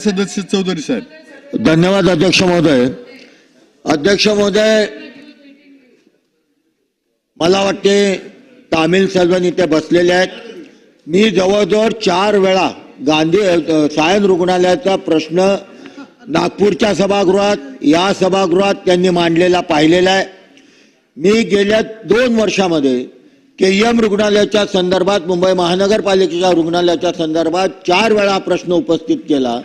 सदस्य चौधरी साहेब. धन्यवाद अध्यक्ष महोदय. अध्यक्ष महोदय मला वाटते तामिल सर्वण इथे बसलेले आहेत. मी जवळजवळ चार वेळा गांधी सायन रुग्णालयाचा प्रश्न नागपूरच्या सभागृहात या सभागृहात त्यांनी मांडलेला पाहिलेला आहे. मी गेल्या दोन वर्षामध्ये के एम रुग्णालयाच्या संदर्भात मुंबई महानगरपालिकेच्या रुग्णालयाच्या संदर्भात चार वेळा प्रश्न उपस्थित केला.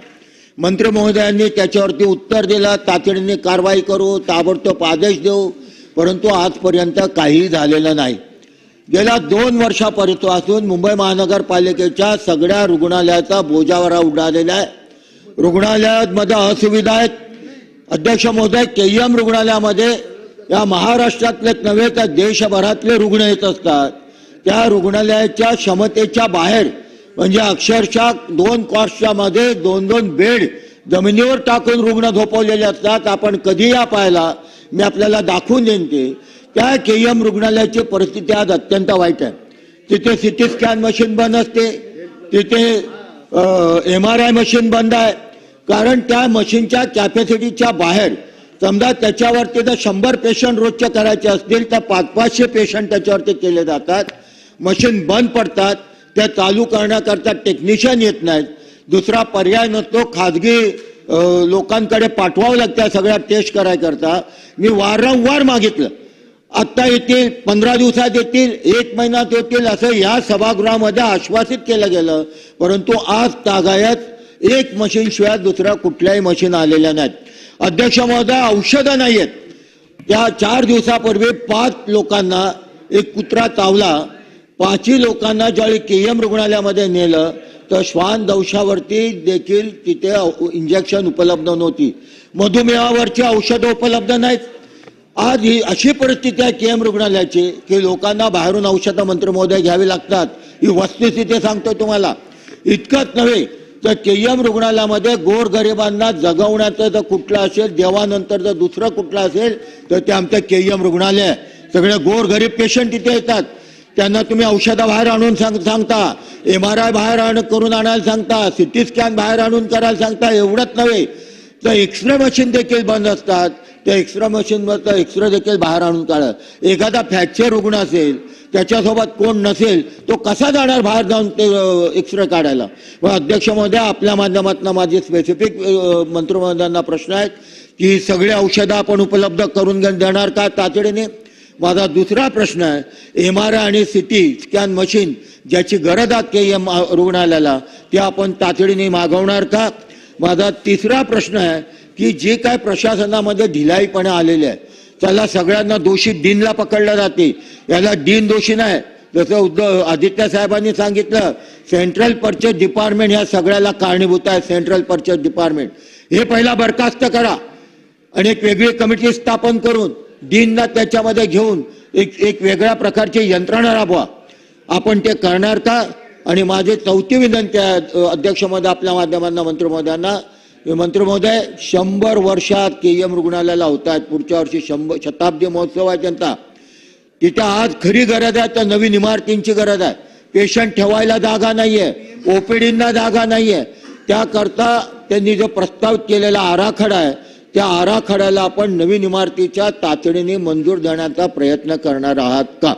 मंत्री महोदयांनी त्याच्यावरती उत्तर दिला तातडीने कारवाई करू ताबडतोब आदेश देऊ परंतु आजपर्यंत काही झालेलं नाही. गेल्या दोन वर्षापासून मुंबई महानगरपालिकेच्या सगळ्या रुग्णालयाचा बोजावरा उडालेला आहे. रुग्णालयामध्ये असुविधा आहेत. अध्यक्ष महोदय के एम रुग्णालयामध्ये या महाराष्ट्रातलेच नव्हे तर देशभरातले रुग्ण येत असतात. त्या रुग्णालयाच्या क्षमतेच्या बाहेर म्हणजे अक्षरशः दोन कॉस्टच्या मध्ये दोन दोन बेड जमिनीवर टाकून रुग्ण झोपवलेले असतात. आपण कधी या पाहायला मी आपल्याला दाखवून देईन ते. त्या के एम रुग्णालयाची परिस्थिती आज अत्यंत वाईट आहे. तिथे सिटी स्कॅन मशीन बंद असते. तिथे एम आर आय मशीन बंद आहे. कारण त्या मशीनच्या कॅपॅसिटीच्या बाहेर समजा त्याच्यावरती जर शंभर पेशंट रोजचे करायचे असतील तर पाच पाचशे पेशंट त्याच्यावरती केले जातात. मशीन बंद पडतात. त्या चालू करण्याकरता टेक्निशियन येत नाहीत. दुसरा पर्याय नसतो खाजगी लोकांकडे पाठवावं लागतं सगळ्या टेस्ट करायकरता. मी वारंवार मागितलं. आत्ता येतील पंधरा दिवसात येतील एक महिन्यात येतील असं या सभागृहामध्ये आश्वासित केलं गेलं. परंतु आज तागायत एक मशीनशिवाय दुसऱ्या कुठल्याही मशीन आलेल्या नाहीत. अध्यक्ष महोदय औषधं नाही आहेत त्या चार दिवसापूर्वी पाच लोकांना एक कुत्रा चावला. पाचही लोकांना ज्यावेळी के एम रुग्णालयामध्ये नेलं तर श्वान दंशावरती देखील तिथे इंजेक्शन उपलब्ध नव्हती. मधुमेहावरची औषधं उपलब्ध नाहीत. आज ही अशी परिस्थिती आहे के एम रुग्णालयाची की लोकांना बाहेरून औषधं मंत्री महोदय घ्यावी लागतात. ही वस्तुस्थिती सांगतो तुम्हाला. इतकंच नव्हे तर के एम रुग्णालयामध्ये गोरगरिबांना जगवण्याचं जर कुठलं असेल देवानंतर जर दुसरं कुठलं असेल तर ते आमचं के एम रुग्णालय आहे. सगळे गोरगरीब पेशंट तिथे येतात. त्यांना तुम्ही औषधं बाहेर आणून सांग सांगता. एम आर आय बाहेर आण करून आणायला सांगता. सी टी स्कॅन बाहेर आणून करायला सांगता. एवढंच नव्हे. तर एक्सरे मशीन देखील बंद असतात. त्या एक्सरे मशीनवर एक्सरे देखील बाहेर आणून काढा. एखादा फ्रॅक्चर रुग्ण असेल त्याच्यासोबत कोण नसेल तो कसा जाणार बाहेर जाऊन ते एक्सरे काढायला? मग अध्यक्ष महोदय आपल्या माध्यमातून माझे स्पेसिफिक मंत्री प्रश्न आहेत की सगळे औषधं आपण उपलब्ध करून घे- देणार का तातडीने? माझा दुसरा प्रश्न आहे. एम आर आय आणि सिटी स्कॅन मशीन ज्याची गरज आहे के एम रुग्णालयाला ते आपण तातडीने मागवणार का? माझा तिसरा प्रश्न आहे की जे काय प्रशासनामध्ये ढिलाईपणे आलेले आहे त्याला सगळ्यांना दोषी डीनला पकडलं जाते. याला डीन दोषी नाही. जसं उद्धव आदित्य साहेबांनी सांगितलं सेंट्रल परचेस डिपार्टमेंट ह्या सगळ्याला कारणीभूत आहे सेंट्रल परचेस डिपार्टमेंट हे पहिला बरखास्त करा आणि एक वेगळी कमिटी स्थापन करून डीनला त्याच्यामध्ये घेऊन एक एक वेगळ्या प्रकारची यंत्रणा राबवा. आपण ते करणार का? आणि माझी चौथी विनंती आहे अध्यक्षमध्ये अध्यक्ष महोदय आपल्या माध्यमांना मंत्री महोदयांना. मंत्री महोदय शंभर वर्षात के एम रुग्णालयाला होत आहेत पुढच्या वर्षी शंभर शताब्दी महोत्सव आहे त्यांचा. तिथे आज खरी गरज आहे तर नवीन इमारतींची गरज आहे. पेशंट ठेवायला जागा नाहीये ओपीडींना जागा नाहीये. त्याकरता त्यांनी जो प्रस्तावित केलेला आराखडा आहे त्या आराखड्याला आपण नवीन इमारतीच्या तातडीने मंजूर देण्याचा प्रयत्न करणार आहात का?